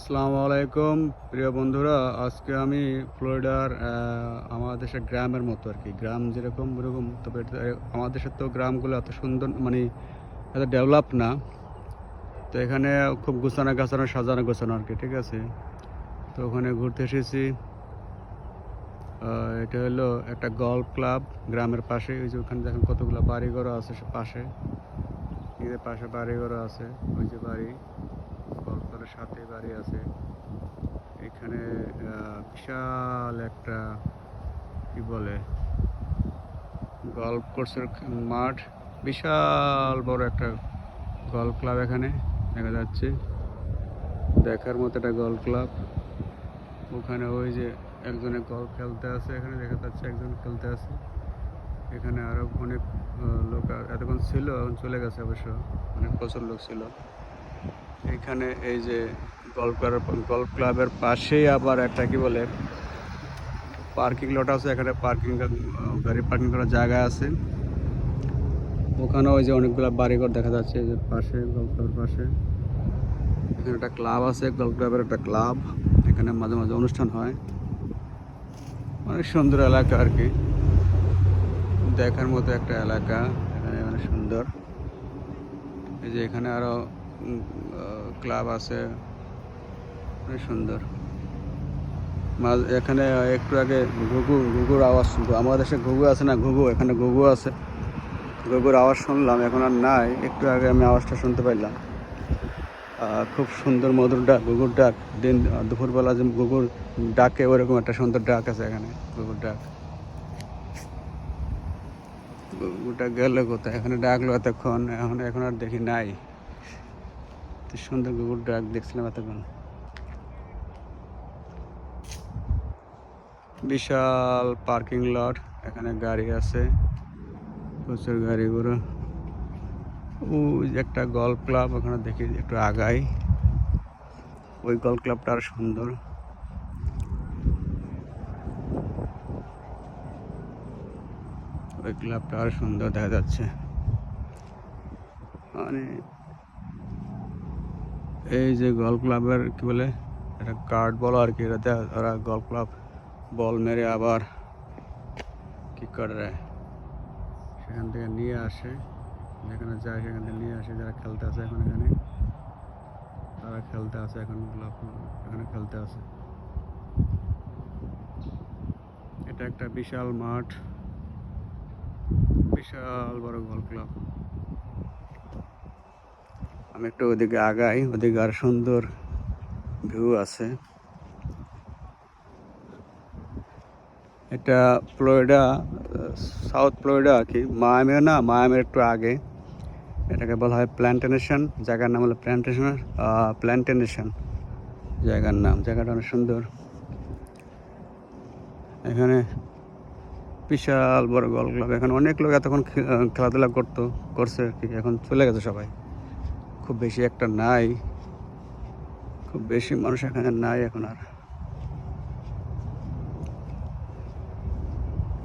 আসসালামু আলাইকুম। প্রিয় বন্ধুরা, আজকে আমি ফ্লোরিডার আমাদের দেশের গ্রামের মতো আর কি। গ্রাম যেরকম ওরকম, তবে আমাদের দেশের তো গ্রামগুলো এত সুন্দর মানে এত ডেভেলপ না। তো এখানে খুব গুছানো গাছানো, সাজানো গোছানো আর কি, ঠিক আছে? তো ওখানে ঘুরতে এসেছি। এটা হলো একটা গল্ফ ক্লাব গ্রামের পাশে, ওই যে ওখানে দেখেন কতগুলো বাড়িঘরও আছে পাশে। পাশে বাড়িঘরও আছে, ওই যে বাড়ি। সাথে বাড়ি আছে। এখানে বিশাল একটা কি বলে গল্ফ কোর্সের মাঠ। বিশাল বড় একটা গল্ফ ক্লাব এখানে দেখা যাচ্ছে। দেখার মতো একটা গল্ফ ক্লাব ওখানে ওই যে একজনে গল্ফ খেলতে আছে এখানে দেখা যাচ্ছে একজন খেলতে আছে এখানে আরও অনেক লোক এতক্ষণ ছিল, এখন চলে গেছে অবশ্য। অনেক প্রচুর লোক ছিল। এখানে এই যে ক্লাবের গল্ফ ক্লাবের পাশেই আবার একটা কি বলে পার্কিং লট আছে। এখানে পার্কিং গাড়ি পার্কিং করার জায়গা আছে। ওখানে ওই যে অনেকগুলো বাড়িঘর দেখা যাচ্ছে, এই যে পাশে গল্ফ ক্লাবের পাশে। এখানে একটা ক্লাব আছে গল্ফ ক্লাবের একটা ক্লাব এখানে মাঝে মাঝে অনুষ্ঠান হয়। অনেক সুন্দর এলাকা আর কি। দেখার মতো একটা এলাকা। এখানে অনেক সুন্দর। এই যে এখানে আরও ক্লাব আছে। অনেক সুন্দর। এখানে একটু আগে ঘুঘু, ঘুঘুর আওয়াজ শুনতো। আমাদের দেশে ঘুঘু আছে না, ঘুঘু, এখানে ঘুঘু আছে। ঘুঘুর আওয়াজ শুনলাম, এখন আর নাই। একটু আগে আমি আওয়াজটা শুনতে পাইলাম। খুব সুন্দর মধুর ডাক, ঘুঘুর ডাক। দিন, দুপুরবেলা যে ঘুঘুর ডাকে, ওরকম একটা সুন্দর ডাক আছে এখানে, ঘুঘুর ডাক। ঘুঘুরটা গেল কোথায়? এখানে ডাকলো এতক্ষণ, এখন এখন আর দেখি নাই। তো সুন্দর ঘুঘুর ডাক দেখছিলাম এতক্ষণ। বিশাল পার্কিং লট এখানে গাড়ি আছে, প্রচুর গাড়িগুলো। যে একটা গল্ফ ক্লাব ওখানে দেখি একটু আগাই। ওই গল্ফ ক্লাবটা আর সুন্দর। ওই ক্লাবটা আর সুন্দর দেখা যাচ্ছে। মানে এই যে গল্ফ ক্লাবের কি বলে, একটা কার্ড বলো আর কি, এটাতে ওরা গল্ফ ক্লাব বল মেরে আবার কি করে। সেখান থেকে নিয়ে আসে, যেখানে যায় সেখান থেকে নিয়ে আসে, যারা খেলতে আছে এখন এখানে। তারা খেলতে আছে এখন ক্লাব এখানে খেলতে আছে এটা একটা বিশাল মাঠ, বিশাল বড় গল্ফ ক্লাব আমি একটু ওদিকে আগাই, ওদিকে আর সুন্দর ভিউ আছে। এটা ফ্লোরিডা সাউথ ফ্লোরিডা আর কি মায়ামিও না মায়ামির একটু আগে। এটাকে বলা হয় প্ল্যান্টেনেশন জায়গার নাম হলো প্ল্যান্টেশন প্ল্যান্টেনেশন জায়গার নাম, জায়গাটা অনেক সুন্দর। এখানে বিশাল বড় গল ক্লাব এখানে অনেক লোক এতক্ষণ খেলাধুলা করতো, করছে আর কি, এখন চলে গেছে সবাই। খুব বেশি একটা নাই। খুব বেশি মানুষ এখানে নাই এখন আর।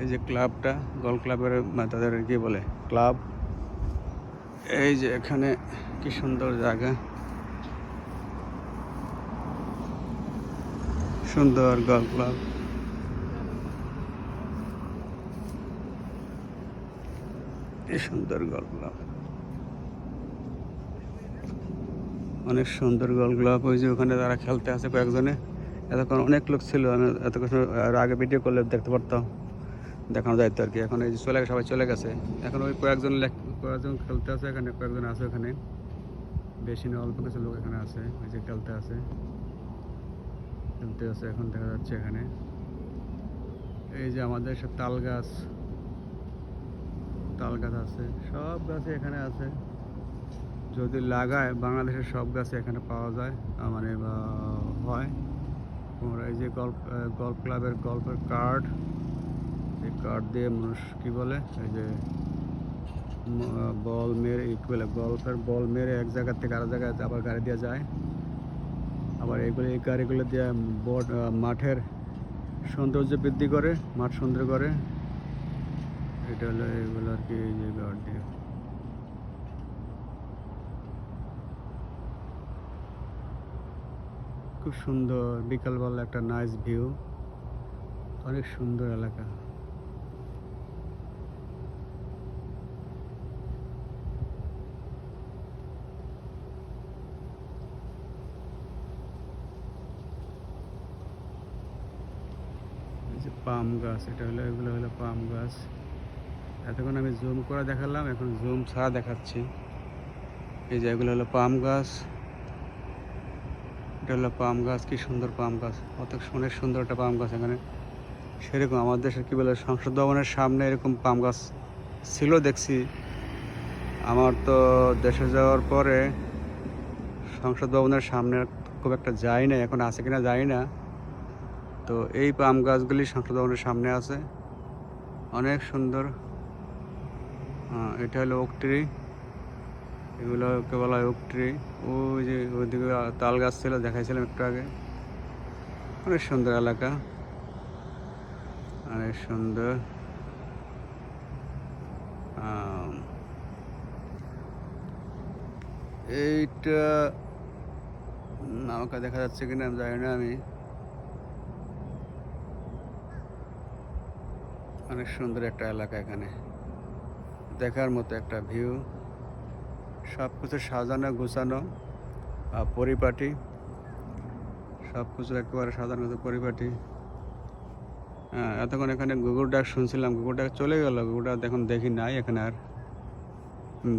এই যে ক্লাবটা, গল ক্লাবের তাদের কি বলে? ক্লাব। এই যে এখানে কি সুন্দর জায়গা। সুন্দর গল ক্লাব। কি সুন্দর গল ক্লাব। অনেক সুন্দর গল। ক্লাব ওই যে ওখানে তারা খেলতে আছে কয়েকজনে, এতক্ষণ অনেক লোক ছিল, আমি এতক্ষণ আর আগে ভিডিও করলে দেখতে পারতাম। দেখানো যাইতো আর কি। এখন এই যে চলে গেছে, সবাই চলে গেছে। এখন ওই কয়েকজন কয়েকজন খেলতে আছে এখানে, কয়েকজন আছে ওখানে। বেশি না, অল্প কিছু লোক এখানে আছে, ওই যে খেলতে আছে খেলতে আছে এখন দেখা যাচ্ছে এখানে। এই যে আমাদের সব তাল গাছ তাল গাছ আছে, সব গাছই এখানে আছে। যদি লাগায় বাংলাদেশের সব গাছ এখানে পাওয়া যায় মানে হয়। আর এই যে গল্ফ গল্ফ ক্লাবের গল্পের কার্ড এই কার্ড দিয়ে মানুষ কী বলে, এই যে বল মেরে বলে গল্ফের বল মেরে এক জায়গা থেকে আরেক জায়গায় আবার গাড়ি দেওয়া যায়। আবার এইগুলো এই গাড়িগুলো দিয়ে বট মাঠের সৌন্দর্য বৃদ্ধি করে, মাঠ সুন্দর করে। এটা হলো, এগুলো আর কি যে গার্ড দিয়ে। খুব সুন্দর, বিকালবেলা একটা নাইস ভিউ অনেক সুন্দর এলাকা। যে পাম গাছ, এটা হলো, এগুলো হলো পাম গাছ। এতক্ষণ আমি জুম করে দেখালাম, এখন জুম ছাড়া দেখাচ্ছি। এই যে এগুলো হলো পাম গাছ। এটা হলো পাম গাছ, কি সুন্দর পাম গাছ। কত অনেক সুন্দর একটা পাম গাছ এখানে। সেরকম আমাদের দেশে কী বলে, সংসদ ভবনের সামনে এরকম পাম গাছ ছিল দেখছি। আমার তো দেশে যাওয়ার পরে সংসদ ভবনের সামনে খুব একটা যাই না এখন আছে কিনা যাই না। তো এই পাম গাছগুলি সংসদ ভবনের সামনে আছে। অনেক সুন্দর। এটা হলো ওক ট্রি এগুলো কে বলা হয় ওক ট্রি ওই যে ওইদিকে তাল গাছ ছিল, দেখাইছিলাম একটু আগে। অনেক সুন্দর এলাকা। অনেক সুন্দর। এইটা আমাকে দেখা যাচ্ছে কিনা, আমি জানি না আমি। অনেক সুন্দর একটা এলাকা এখানে। দেখার মতো একটা ভিউ সব কিছু সাজানো, গোছানো পরিপাটি, সব কিছু একেবারে সাজানো পরিপাটি। হ্যাঁ এতক্ষণ এখানে গুগুর ডাক শুনছিলাম, গুগুর ডাক চলে গেল, গুগুর ডাক এখন দেখি নাই এখানে আর।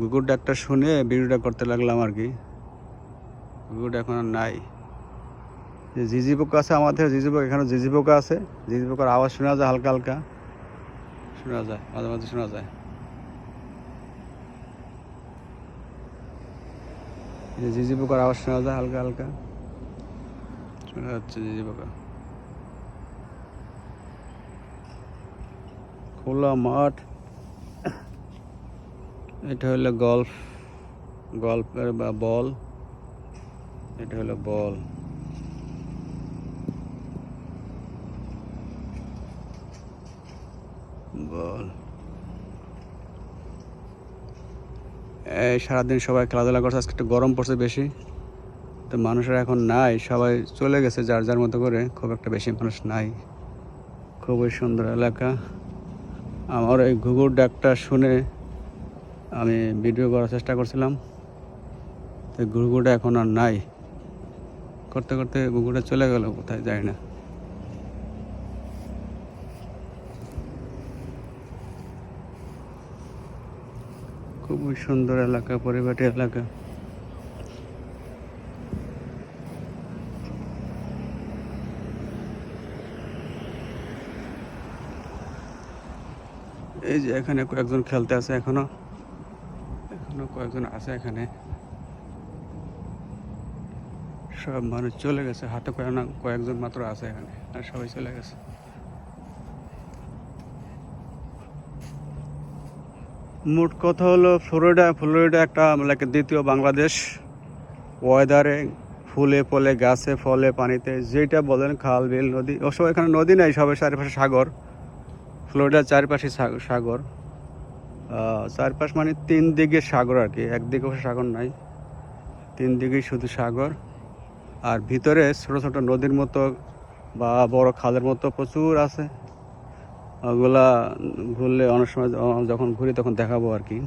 গুগুর ডাকটা শুনে ভিডিওটা করতে লাগলাম আর কি। গুগুর এখন আর নাই। জিজি পোকা আছে আমাদের জিজি পোকা এখানে জিজি পোকা আছে। জিজি পোকার আওয়াজ শোনা যায় হালকা হালকা? শোনা যায়, মাঝে মাঝে শোনা যায়। যে জিজি পোকার আওয়াজ শোনা যায়, হালকা হালকা। শোনা যাচ্ছে জিজি পোকা খোলা মাঠ। এটা হলো গল্ফ, গল্ফের বা বল। এটা হলো বল। বল। সারাদিন সবাই খেলাধুলা করছে, আজকে একটু গরম পড়ছে বেশি। তো মানুষের এখন নাই, সবাই চলে গেছে যার যার মতো করে, খুব একটা বেশি মানুষ নাই। খুবই সুন্দর এলাকা। আমার এই ঘুঘুর ডাকটা শুনে আমি ভিডিও করার চেষ্টা করছিলাম। তো ঘুঘুটা এখন আর নাই। করতে করতে ঘুঘুটা চলে গেল, কোথায় যায় না। খুবই সুন্দর এলাকা পরিপাটি এলাকা। এই যে এখানে কয়েকজন খেলতে আছে এখনও। এখনও কয়েকজন আছে এখানে। সব মানুষ চলে গেছে, হাতে কয়েক কয়েকজন মাত্র আছে এখানে, আর সবাই চলে গেছে। মোট কথা হলো ফ্লোরিডা ফ্লোরিডা একটা লাইক দ্বিতীয় বাংলাদেশ। ওয়েদারে ফুলে ফলে, গাছে ফলে, পানিতে যেটা বলেন, খাল, বিল, নদী অবশ্য এখানে নদী নাই, সবের চারিপাশে সাগর। ফ্লোরিডার চারপাশে সাগর। চারপাশ মানে তিন দিকে সাগর আর কি একদিকে সাগর নাই। তিন দিকেই শুধু সাগর। আর ভিতরে ছোটো ছোটো নদীর মতো বা বড় খালের মতো প্রচুর আছে। ওগুলা ঘুরলে অনেক সময় যখন ঘুরি তখন দেখাবো আর কি।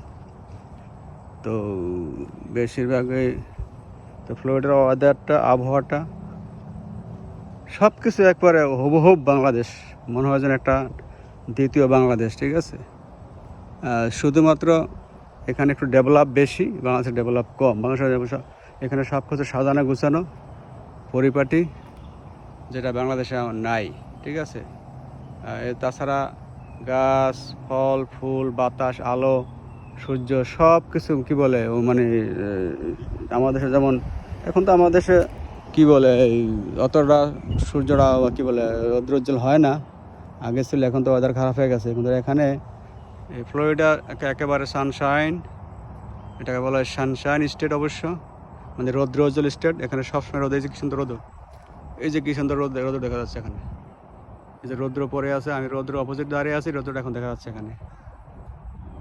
তো বেশিরভাগই তো ফ্লোরিডার ওয়েদারটা, আবহাওয়াটা সব কিছু একবারে হুবহুব বাংলাদেশ। মনে হয় যেন একটা দ্বিতীয় বাংলাদেশ, ঠিক আছে? শুধুমাত্র এখানে একটু ডেভেলপ বেশি, বাংলাদেশে ডেভেলপ কম। বাংলাদেশে এখানে সব কিছু সাজানো গুছানো, পরিপাটি, যেটা বাংলাদেশে নাই, ঠিক আছে? তাছাড়া গাছ, ফল, ফুল, বাতাস, আলো, সূর্য সব কিছু কী বলে? ও মানে আমাদের যেমন, এখন তো আমাদের দেশে কী বলে, এই অতটা সূর্যটা কী বলে, রৌদ্রোজ্জ্বল হয় না। আগে ছিল, এখন তো ওয়েদার খারাপ হয়ে গেছে। কিন্তু এখানে এই ফ্লোরিডা একেবারে সানশাইন এটাকে বলা হয় সানশাইন স্টেট অবশ্য। মানে রৌদ্র উজ্জ্বল স্টেট এখানে সবসময় রোদ, এই যে কি রোদ। এই যে কি রোদ রোদ দেখা যাচ্ছে এখানে। যে রৌদ্র পরে আছে, আমি রৌদ্র অপোজিট দাঁড়িয়ে আছি, রৌদ্রটা এখন দেখা যাচ্ছে এখানে।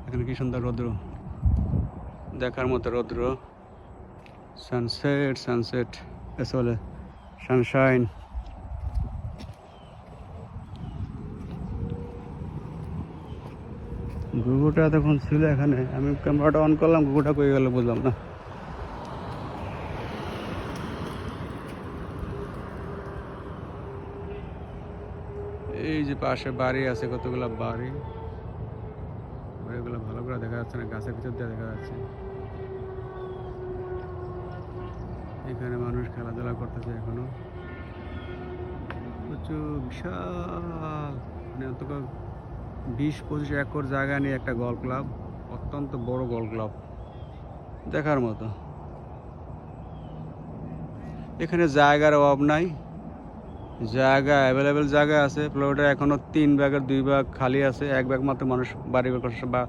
এখানে কি সুন্দর রৌদ্র? দেখার মতো রৌদ্র। সানসেট সানসেট এসে বলে সানশাইন গুগুটা তখন ছিল এখানে। আমি ক্যামেরাটা অন করলাম গুগুটা কই গেল বুঝলাম না এই যে পাশে বাড়ি আছে, কতগুলো বাড়ি? বাড়িগুলো ভালো করে দেখা যাচ্ছে না, গাছের ভিতর দিয়ে দেখা যাচ্ছে। এখানে মানুষ খেলাধুলা করতেছে এখনও। প্রচুর বিশাল মানে অন্তত বিশ পঁচিশ একর জায়গা নিয়ে একটা গল ক্লাব অত্যন্ত বড় গল ক্লাব দেখার মতো। এখানে জায়গার অভাব নাই। জায়গা অ্যাভেলেবেল জায়গা আছে। প্লটে এখনও তিন ভাগের দুই ভাগ খালি আছে। এক ভাগ মাত্র মানুষ বাড়ি বা,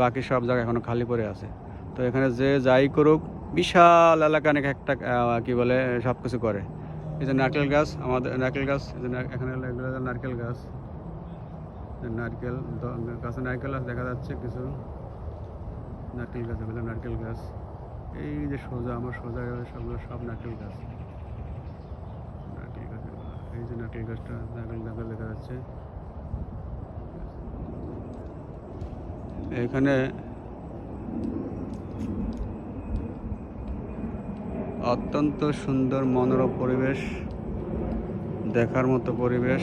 বাকি সব জায়গা এখনও খালি পড়ে আছে। তো এখানে যে যাই করুক, বিশাল এলাকা নাকি একটা কি বলে সব কিছু করে। এই যে নারকেল গাছ, আমাদের নারকেল গাছ এখানে নারকেল গাছ। নারকেল গাছে নারকেল গাছ দেখা যাচ্ছে কিছু। নারকেল গাছ নারকেল গাছ। এই যে সোজা, আমার সোজা সবগুলো সব নারকেল গাছ নারকেল গাছ এগুলো। এই যে নারকেল গাছটা নারকেল নারকেল দেখা যাচ্ছে। এখানে অত্যন্ত সুন্দর মনোরম পরিবেশ, দেখার মতো পরিবেশ,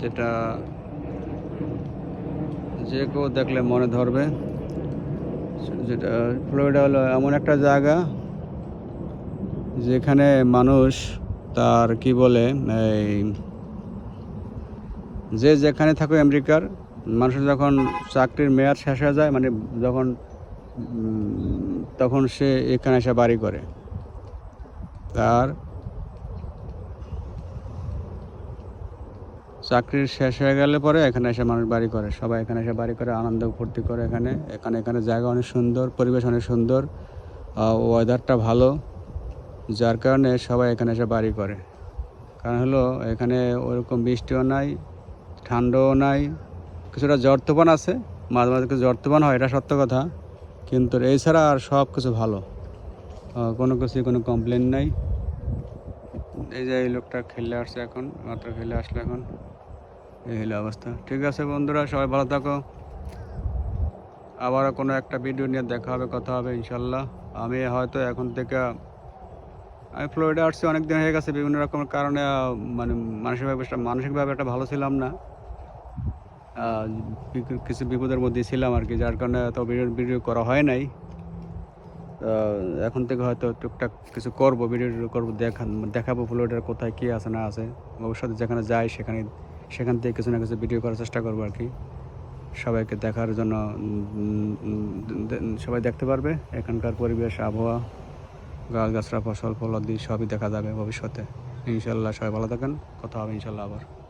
যেটা যে কেউ দেখলে মনে ধরবে। যেটা ফ্লোরিডা হলো এমন একটা জায়গা, যেখানে মানুষ তার, কি বলে, এই, যে যেখানে থাকুক আমেরিকার, মানুষের যখন চাকরির মেয়াদ শেষ হয়ে যায় মানে যখন তখন সে এখানে এসে বাড়ি করে। তার চাকরির শেষ হয়ে গেলে পরে এখানে এসে মানুষ বাড়ি করে। সবাই এখানে এসে বাড়ি করে, আনন্দ ফুর্তি করে এখানে। এখানে এখানে জায়গা অনেক সুন্দর, পরিবেশ অনেক সুন্দর ওয়েদারটা ভালো। যার কারণে সবাই এখানে এসে বাড়ি করে। কারণ হলো, এখানে ওরকম বৃষ্টিও নাই, ঠান্ডাও নাই, কিছুটা জ্বর তুফান আছে, মাঝে মাঝে কিছু জ্বর তুফান হয়, এটা সত্য কথা। কিন্তু এছাড়া আর সব কিছু ভালো। কোনো কিছু কোনো কমপ্লেন নাই। এই যে এই লোকটা খেলে আসছে এখন, মাত্র খেলে আসলো এখন। এই হলো অবস্থা। ঠিক আছে বন্ধুরা, সবাই ভালো থাকো। আবারও কোনো একটা ভিডিও নিয়ে দেখা হবে, কথা হবে, ইনশাল্লাহ। আমি হয়তো এখন থেকে আমি ফ্লোরিডা আসছি অনেক দিন হয়ে গেছে, বিভিন্ন রকমের কারণে মানে মানসিকভাবে মানসিকভাবে একটা ভালো ছিলাম না। কিছু বিপদের মধ্যে ছিলাম আর কি, যার কারণে তো ভিডিও ভিডিও করা হয় নাই। এখন থেকে হয়তো টুকটাক কিছু করব, ভিডিও করব দেখান দেখাবো ফ্লোরিডার কোথায় কী আছে না আছে। ভবিষ্যতে যেখানে যাই, সেখানে সেখান থেকে কিছু না কিছু ভিডিও করার চেষ্টা করব আর কি। সবাইকে দেখার জন্য সবাই দেখতে পারবে, এখানকার পরিবেশ, আবহাওয়া। গাছ গাছরা ফসল, ফলাদি সবই দেখা যাবে ভবিষ্যতে। ইনশাল্লাহ সবাই ভালো থাকেন। কথা হবে ইনশাল্লাহ আবার।